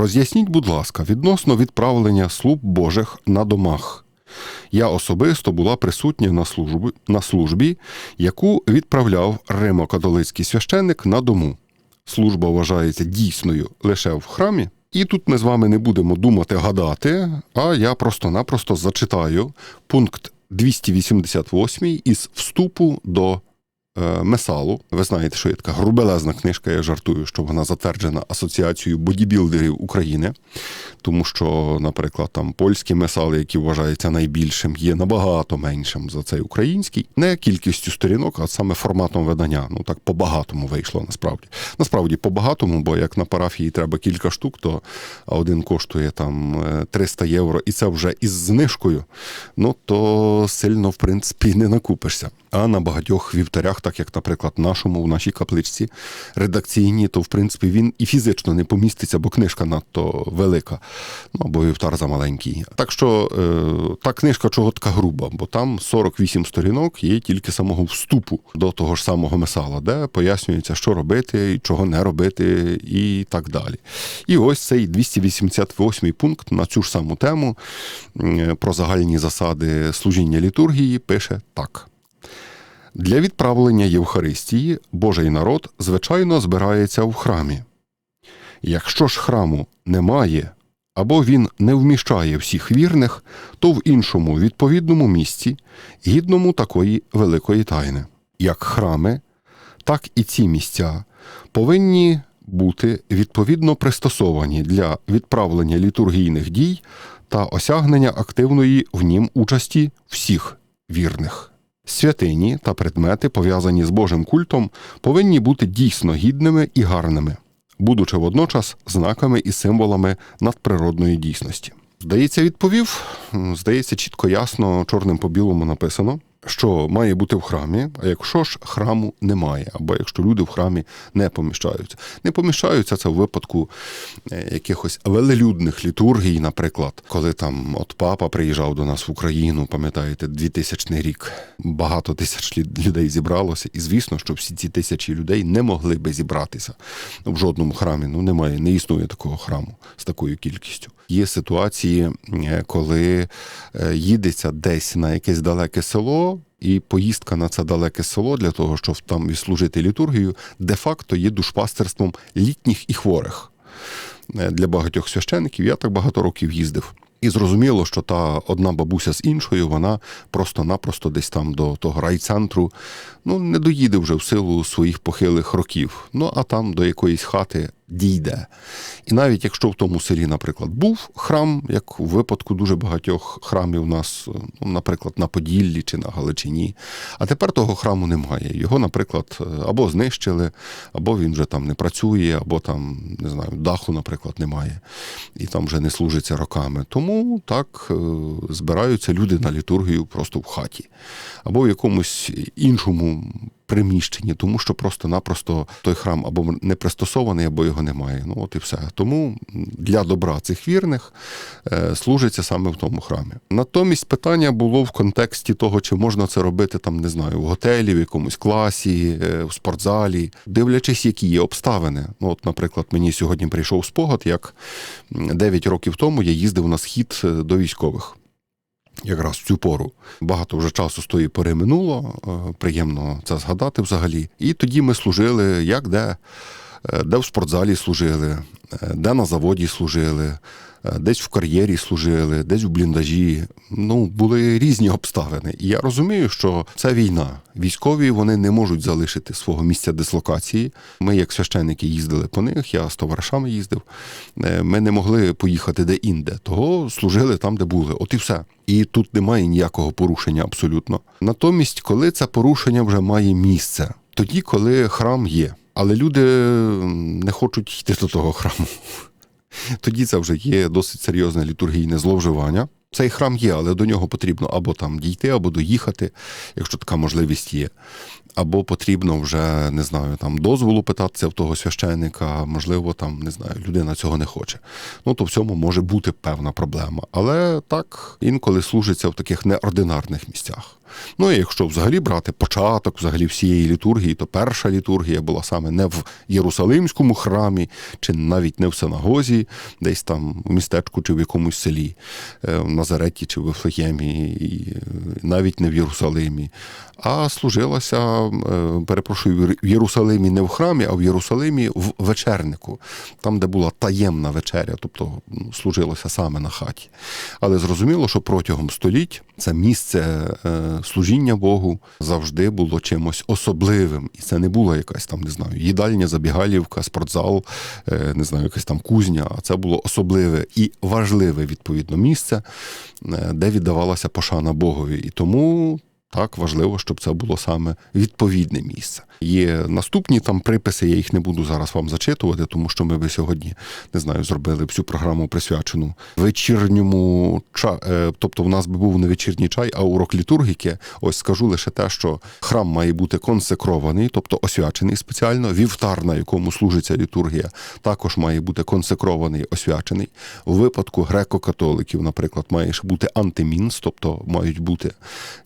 Роз'ясніть, будь ласка, відносно відправлення служб Божих на домах. Я особисто була присутня на службі, на службі, яку відправляв римо-католицький священник на дому. Служба вважається дійсною лише в храмі. І тут ми з вами не будемо думати гадати, а я просто-напросто зачитаю пункт 288 із вступу до Месалу. Ви знаєте, що є така грубелезна книжка, я жартую, що вона затверджена Асоціацією бодібілдерів України, тому що, наприклад, там польські месали, які вважаються найбільшим, є набагато меншим за цей український, не кількістю сторінок, а саме форматом видання. Ну так по-багатому вийшло насправді. Насправді по-багатому, бо як на парафії треба кілька штук, то один коштує там е, 300 євро, і це вже із знижкою. Ну то сильно в принципі не накупишся. А на багатьох вівтарях, так як, наприклад, нашому в нашій капличці редакційні, то в принципі він і фізично не поміститься, бо книжка надто велика, ну або вівтар замаленький. Так що е, та книжка чого така груба, бо там 48 сторінок є тільки самого вступу до того ж самого месала, де пояснюється, що робити, і чого не робити, і так далі. І ось цей 288 пункт на цю ж саму тему про загальні засади служіння літургії пише так. Для відправлення Євхаристії Божий народ, звичайно, збирається в храмі. Якщо ж храму немає, або він не вміщає всіх вірних, то в іншому відповідному місці, гідному такої великої тайни. Як храми, так і ці місця повинні бути відповідно пристосовані для відправлення літургійних дій та осягнення активної в нім участі всіх вірних. Святині та предмети, пов'язані з Божим культом, повинні бути дійсно гідними і гарними, будучи водночас знаками і символами надприродної дійсності. Здається, відповів, здається, чітко ясно, чорним по білому написано, що має бути в храмі, а якщо ж храму немає, або якщо люди в храмі не поміщаються. Не поміщаються це в випадку е, якихось велелюдних літургій, наприклад, коли там от папа приїжджав до нас в Україну, пам'ятаєте, 2000 рік, багато тисяч лю- людей зібралося, і звісно, що всі ці тисячі людей не могли би зібратися в жодному храмі. Ну немає, не існує такого храму з такою кількістю. Є ситуації, е, коли е, їдеться десь на якесь далеке село. І поїздка на це далеке село для того, щоб там відслужити літургію, де-факто є душпастерством літніх і хворих Е, для багатьох священиків. Я так багато років їздив. І зрозуміло, що та одна бабуся з іншою, вона просто-напросто десь там до того райцентру ну, не доїде вже в силу своїх похилих років. Ну а там до якоїсь хати дійде. І навіть якщо в тому селі, наприклад, був храм, як у випадку дуже багатьох храмів у нас, ну, наприклад, на Поділлі чи на Галичині, а тепер того храму немає. Його, наприклад, або знищили, або він вже там не працює, або там, не знаю, даху, наприклад, немає, і там вже не служиться роками. Тому так е, збираються люди на літургію просто в хаті, або в якомусь іншому приміщенні, тому що просто-напросто той храм або не пристосований, або його немає. Ну от і все. Тому для добра цих вірних е, служиться саме в тому храмі. Натомість питання було в контексті того, чи можна це робити там, не знаю, в готелі, в якомусь класі, е, в спортзалі, дивлячись, які є обставини. Ну, от, наприклад, мені сьогодні прийшов спогад, як 9 років тому я їздив на схід е, до військових. Якраз в цю пору багато вже часу з тої пори минуло. е, Приємно це згадати взагалі. І тоді ми служили як де, де в спортзалі служили, е, де на заводі служили, е, десь в кар'єрі служили, десь в бліндажі. Ну, були різні обставини. І я розумію, що це війна. Військові вони не можуть залишити свого місця дислокації. Ми, як священники, їздили по них, я з товаришами їздив. Е, Ми не могли поїхати де-інде, того служили там, де були. От і все. І тут немає ніякого порушення абсолютно. Натомість, коли це порушення вже має місце, тоді, коли храм є, але люди не хочуть йти до того храму. Тоді це вже є досить серйозне літургійне зловживання. Цей храм є, але до нього потрібно або там дійти, або доїхати, якщо така можливість є. Або потрібно вже, не знаю, там дозволу питатися в того священника, можливо, там, не знаю, людина цього не хоче. Ну, то в цьому може бути певна проблема. Але так інколи служиться в таких неординарних місцях. Ну і якщо взагалі брати початок взагалі всієї літургії, то перша літургія була саме не в Єрусалимському храмі, чи навіть не в синагозі, десь там в містечку чи в якомусь селі, е, в Назареті чи в Вифлеємі, і навіть не в Єрусалимі, а служилася, е, перепрошую, в Єрусалимі не в храмі, а в Єрусалимі в вечернику, там, де була таємна вечеря, тобто служилося саме на хаті. Але зрозуміло, що протягом століть це місце е, служіння Богу завжди було чимось особливим. І це не була якась там, не знаю, їдальня, забігалівка, спортзал, е, не знаю, якась там кузня, а це було особливе і важливе відповідно місце, де віддавалася пошана Богові. І тому. Так, важливо, щоб це було саме відповідне місце. Є наступні там приписи, я їх не буду зараз вам зачитувати, тому що ми би сьогодні не знаю, зробили всю програму присвячену вечірньому ча... е, тобто в нас би був не вечірній чай, а урок літургіки. Ось скажу лише те, що храм має бути консекрований, тобто освячений спеціально. Вівтар, на якому служиться літургія, також має бути консекрований, освячений. У випадку греко-католиків, наприклад, має бути антимінс, тобто мають бути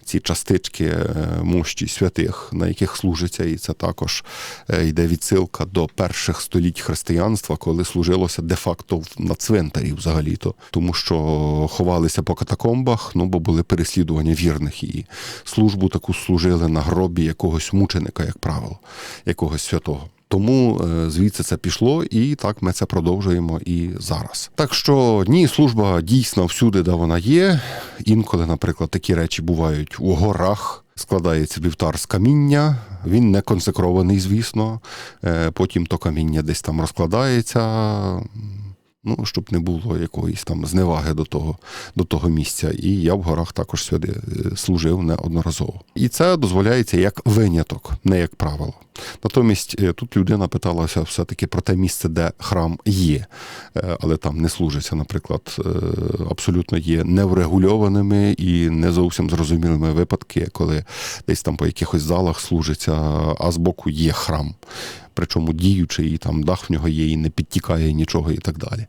ці частички е, мощі святих, на яких служиться, і це також е, йде відсилка до перших століть християнства, коли служилося де-факто на цвинтарі взагалі-то, тому що ховалися по катакомбах, ну бо були переслідування вірних, і службу таку служили на гробі якогось мученика, як правило, якогось святого. Тому е, звідси це пішло, і так ми це продовжуємо і зараз. Так що ні, служба дійсно всюди, де вона є. Інколи, наприклад, такі речі бувають у горах. Складається вівтар з каміння, він не консекрований, звісно. Е, Потім то каміння десь там розкладається. Ну, щоб не було якоїсь там зневаги до того, до того місця. І я в горах також сюди е, служив неодноразово. І це дозволяється як виняток, не як правило. Натомість е, тут людина питалася все-таки про те місце, де храм є, е, але там не служиться, наприклад, абсолютно є неврегульованими і не зовсім зрозумілими випадки, коли десь там по якихось залах служиться, а збоку є храм. Причому діючий, і там дах в нього є, і не підтікає нічого, і так далі.